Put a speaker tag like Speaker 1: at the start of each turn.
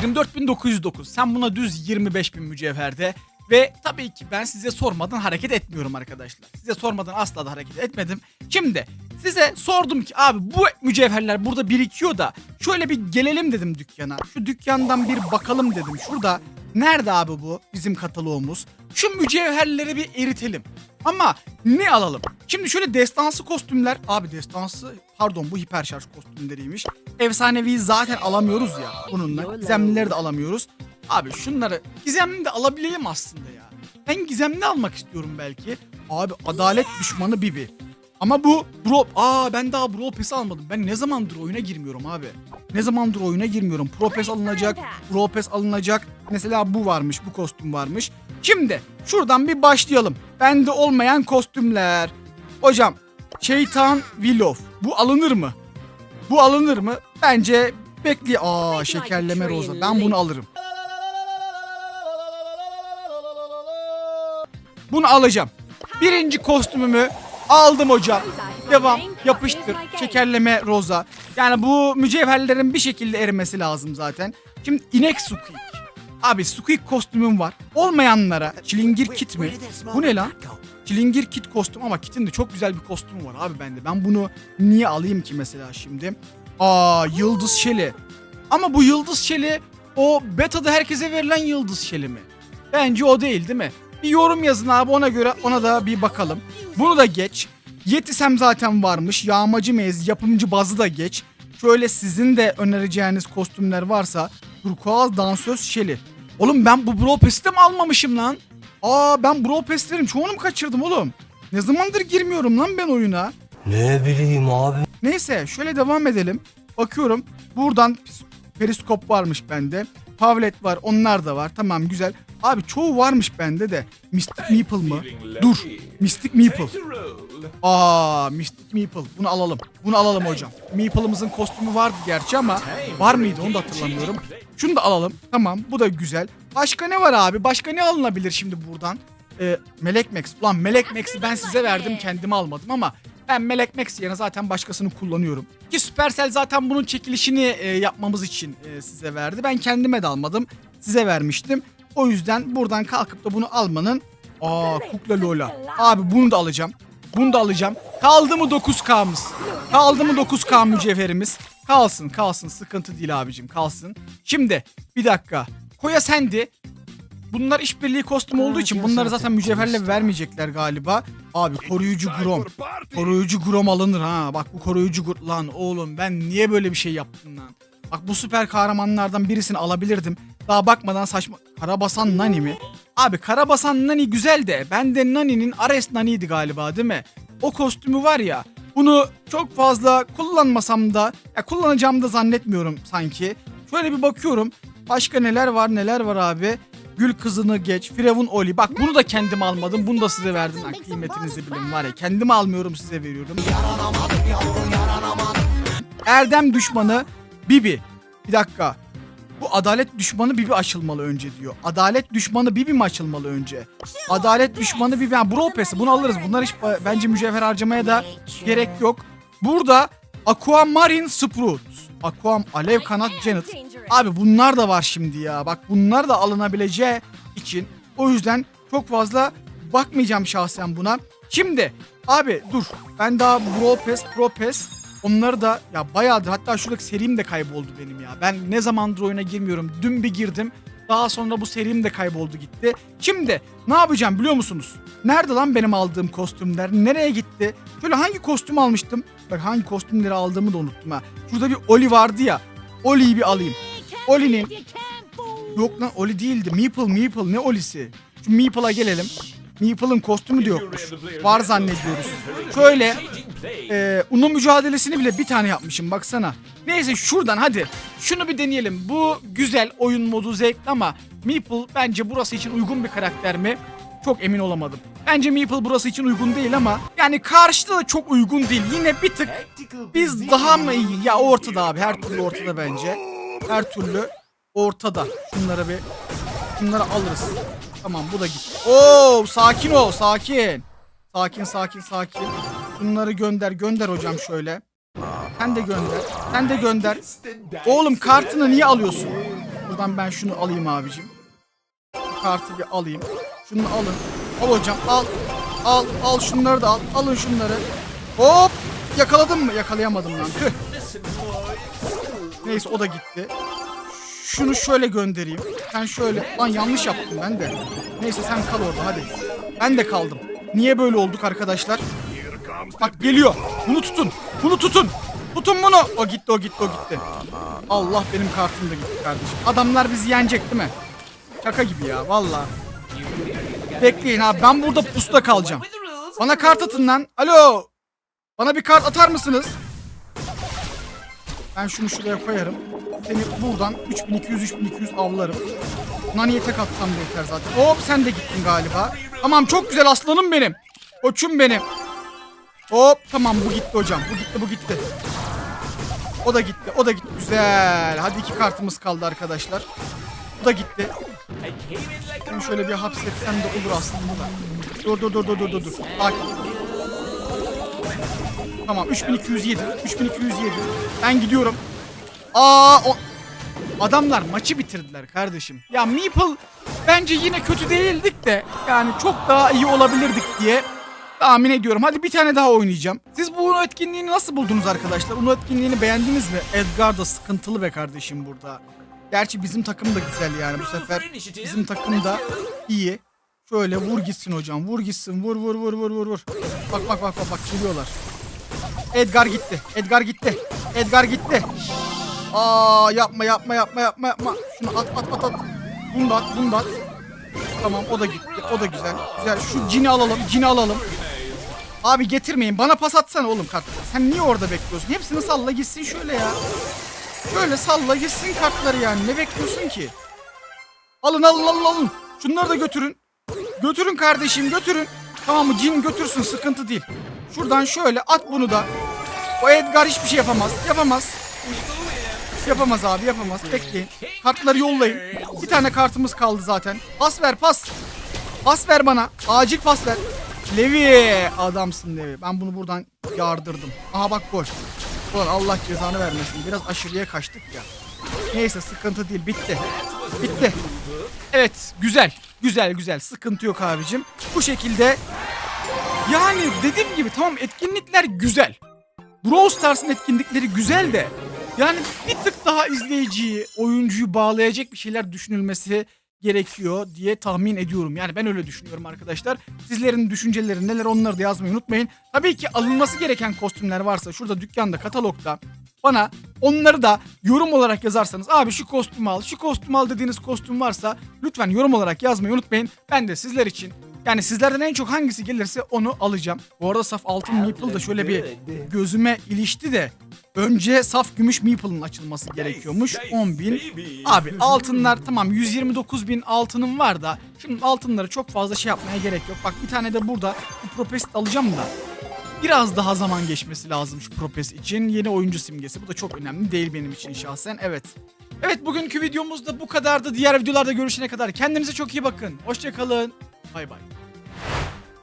Speaker 1: 24.909. Sen buna düz 25.000 mücevherde. Ve tabii ki ben size sormadan hareket etmiyorum arkadaşlar. Size sormadan asla da hareket etmedim. Şimdi size sordum ki abi bu mücevherler burada birikiyor da şöyle bir gelelim dedim dükkana. Şu dükkandan bir bakalım dedim. Şurada nerede abi bu bizim kataloğumuz? Şu mücevherleri bir eritelim. Ama ne alalım? Şimdi şöyle destansı kostümler. Abi destansı pardon bu hiper şarj kostümleriymiş. Efsanevi zaten alamıyoruz ya bununla. Gizemlileri de alamıyoruz. Abi şunları gizemli de alabileyim aslında ya. Ben gizemli almak istiyorum belki. Abi adalet düşmanı Bibi. Ama bu Bro... Aa ben daha Bro Pass almadım. Ben ne zamandır oyuna girmiyorum abi. Ne zamandır oyuna girmiyorum. Pro Pass alınacak, Bro Pass alınacak. Mesela bu varmış, bu kostüm varmış. Şimdi şuradan bir başlayalım. Bende olmayan kostümler. Hocam Şeytan Willow. Bu alınır mı? Bu alınır mı? Bence bekle. Aa şekerleme roza. Ben bunu alırım. Bunu alacağım. Birinci kostümümü aldım hocam. Devam. Yapıştır. Şekerleme roza. Yani bu mücevherlerin bir şekilde erimesi lazım zaten. Şimdi inek squeak. Abi squeak kostümüm var. Olmayanlara çilingir kit mi? Bu ne lan? Çilingir kit kostüm ama kitin de çok güzel bir kostümü var abi bende. Ben bunu niye alayım ki mesela şimdi? Aa yıldız şeli. Ama bu yıldız şeli o beta'da herkese verilen yıldız şeli mi? Bence o değil değil mi? Bir yorum yazın abi ona göre ona da bir bakalım. Bunu da geç. Yetisem zaten varmış. Yağmacı meyz, yapımcı bazı da geç. Şöyle sizin de önereceğiniz kostümler varsa Turkuaz dansöz şeli. Oğlum ben bu Brawl Pass'i de mi almamışım lan? Aa ben Brawl Pass'lerin çoğunu mu kaçırdım oğlum? Ne zamandır girmiyorum lan ben oyuna?
Speaker 2: Ne bileyim abi.
Speaker 1: Neyse şöyle devam edelim. Bakıyorum buradan periskop varmış bende. Pavlet var onlar da var tamam güzel. Abi çoğu varmış bende de. Mystic Meeple mı? Dur. Mystic Meeple. Aa Mystic Meeple. Bunu alalım. Bunu alalım hocam. Meeple'ımızın kostümü vardı gerçi ama var mıydı onu da hatırlamıyorum. Şunu da alalım. Tamam bu da güzel. Başka ne var abi? Başka ne alınabilir şimdi buradan? Ee, Melek Max. Ulan Melek Max'i ben size verdim kendime almadım ama ben Melek Max yerine zaten başkasını kullanıyorum. Ki Supercell zaten bunun çekilişini e, yapmamız için e, size verdi. Ben kendime de almadım. Size vermiştim. O yüzden buradan kalkıp da bunu almanın Aa Kukla Lola. Abi bunu da alacağım. Bunu da alacağım. Kaldı mı 9K'mız? Kaldı mı 9K mücevherimiz? Kalsın kalsın sıkıntı değil abicim kalsın. Şimdi bir dakika. Koya sendi. Bunlar işbirliği kostüm olduğu için bunları zaten mücevherle vermeyecekler galiba. Abi koruyucu grom. Koruyucu grom alınır ha. Bak bu koruyucu grom. Lan oğlum ben niye böyle bir şey yaptım lan? Bak bu süper kahramanlardan birisini alabilirdim. Daha bakmadan saçma... Karabasan Nani mi? Abi Karabasan Nani güzel de bende Nani'nin Ares Nani'ydi galiba değil mi? O kostümü var ya bunu çok fazla kullanmasam da ya kullanacağımı da zannetmiyorum sanki. Şöyle bir bakıyorum. Başka neler var neler var abi. Gül kızını geç. Firavun Oli. Bak bunu da kendim almadım. Bunu da size verdim. Lan kıymetinizi bilin var ya. Kendim almıyorum size veriyorum. Erdem düşmanı Bibi. Bir dakika. Bu adalet düşmanı Bibi açılmalı önce diyor. Adalet düşmanı Bibi mi açılmalı önce? Adalet düşmanı Bibi. Yani Brawl Pass'i bunu alırız. Bunlar hiç e, bence mücevher harcamaya da gerek yok. Burada Aquamarine Sprout. Aquam Alev Kanat Janet. Abi bunlar da var şimdi ya. Bak bunlar da alınabileceği için. O yüzden çok fazla bakmayacağım şahsen buna. Şimdi abi dur. Ben daha Brawl Pass, Pro Pass onları da ya bayağıdır hatta şuradaki serim de kayboldu benim ya. Ben ne zamandır oyuna girmiyorum. Dün bir girdim. Daha sonra bu serim de kayboldu gitti. Şimdi ne yapacağım biliyor musunuz? Nerede lan benim aldığım kostümler? Nereye gitti? Şöyle hangi kostüm almıştım? Bak hangi kostümleri aldığımı da unuttum ha. Şurada bir Oli vardı ya. Oli'yi bir alayım. Oli'nin Yok lan Oli değildi. Meeple Meeple ne Oli'si? Şu Meeple'a gelelim. Meeple'ın kostümü de yokmuş. Var zannediyoruz. Şöyle e, Uno mücadelesini bile bir tane yapmışım baksana. Neyse şuradan hadi. Şunu bir deneyelim. Bu güzel oyun modu zevkli ama Meeple bence burası için uygun bir karakter mi? Çok emin olamadım. Bence Meeple burası için uygun değil ama yani karşıda da çok uygun değil. Yine bir tık biz daha mı iyi? Ya ortada abi. Her türlü ortada bence. Her türlü ortada. Şunları bir şunları alırız. Tamam bu da gitti. Oo sakin ol sakin. Sakin sakin sakin. Bunları gönder gönder hocam şöyle. Sen de gönder. Sen de gönder. Oğlum kartını niye alıyorsun? Şuradan ben şunu alayım abicim. Kartı bir alayım. Şunu alın. Al hocam al. Al al şunları da al. Alın şunları. Hop. Yakaladım mı? Yakalayamadım lan. Tüh. Neyse o da gitti. Şunu şöyle göndereyim. Sen şöyle. Lan yanlış yaptım ben de. Neyse sen kal orada hadi. Ben de kaldım. Niye böyle olduk arkadaşlar? Bak geliyor. Bunu tutun. Bunu tutun. Tutun bunu. O gitti o gitti o gitti. Allah benim kartım da gitti kardeşim. Adamlar bizi yenecek değil mi? Şaka gibi ya valla. Bekleyin abi ben burada pusuda kalacağım. Bana kart atın lan. Alo. Bana bir kart atar mısınız? Ben şunu şuraya koyarım. Seni buradan 3200 3200 avlarım. Naniye tek atsam yeter zaten. Hop sen de gittin galiba. Tamam çok güzel aslanım benim. Koçum benim. Hop tamam bu gitti hocam. Bu gitti bu gitti. O da gitti. O da gitti. Güzel. Hadi iki kartımız kaldı arkadaşlar. Bu da gitti. Şunu şöyle bir hapsetsem de olur aslında da. Dur dur dur dur dur dur. dur. Sakin. Tamam 3207. 3207. Ben gidiyorum. Aa o... Adamlar maçı bitirdiler kardeşim. Ya Meeple bence yine kötü değildik de yani çok daha iyi olabilirdik diye tahmin ediyorum. Hadi bir tane daha oynayacağım. Siz bu UNO etkinliğini nasıl buldunuz arkadaşlar? UNO etkinliğini beğendiniz mi? Edgar da sıkıntılı be kardeşim burada. Gerçi bizim takım da güzel yani bu sefer. Bizim takım da iyi. Şöyle vur gitsin hocam. Vur gitsin. Vur vur vur vur vur vur. Bak bak bak bak bak geliyorlar. Edgar gitti. Edgar gitti. Edgar gitti. Aa yapma yapma yapma yapma yapma. Şunu at at at at. Bunu at bunu at. Tamam o da gitti. O da güzel. Güzel. Şu cini alalım. Cini alalım. Abi getirmeyin. Bana pas atsana oğlum kartları. Sen niye orada bekliyorsun? Hepsini salla gitsin şöyle ya. Şöyle salla gitsin kartları yani. Ne bekliyorsun ki? Alın alın alın alın. Şunları da götürün. Götürün kardeşim götürün. Tamam mı? Cin götürsün sıkıntı değil. Şuradan şöyle at bunu da. O Edgar hiçbir şey yapamaz. Yapamaz. Yapamaz abi yapamaz. Bekleyin. Kartları yollayın. Bir tane kartımız kaldı zaten. Pas ver pas. Pas ver bana. Acil pas ver. Levi. Adamsın Levi. Ben bunu buradan yardırdım. Aha bak gol. Ulan Allah cezanı vermesin. Biraz aşırıya kaçtık ya. Neyse sıkıntı değil. Bitti. Bitti. Evet güzel. Güzel güzel. Sıkıntı yok abicim. Bu şekilde yani dediğim gibi tamam etkinlikler güzel. Brawl Stars'ın etkinlikleri güzel de yani bir tık daha izleyiciyi, oyuncuyu bağlayacak bir şeyler düşünülmesi gerekiyor diye tahmin ediyorum. Yani ben öyle düşünüyorum arkadaşlar. Sizlerin düşünceleri neler onları da yazmayı unutmayın. Tabii ki alınması gereken kostümler varsa şurada dükkanda, katalogda bana onları da yorum olarak yazarsanız abi şu kostümü al, şu kostümü al dediğiniz kostüm varsa lütfen yorum olarak yazmayı unutmayın. Ben de sizler için yani sizlerden en çok hangisi gelirse onu alacağım. Bu arada saf altın Meeple da şöyle bir gözüme ilişti de önce saf gümüş Meeple'ın açılması gerekiyormuş. 10 bin. Abi altınlar tamam 129 bin altınım var da şimdi altınları çok fazla şey yapmaya gerek yok. Bak bir tane de burada bu Propest alacağım da biraz daha zaman geçmesi lazım şu Propes için. Yeni oyuncu simgesi. Bu da çok önemli değil benim için şahsen. Evet. Evet bugünkü videomuz da bu kadardı. Diğer videolarda görüşene kadar kendinize çok iyi bakın. Hoşçakalın. Bay bay.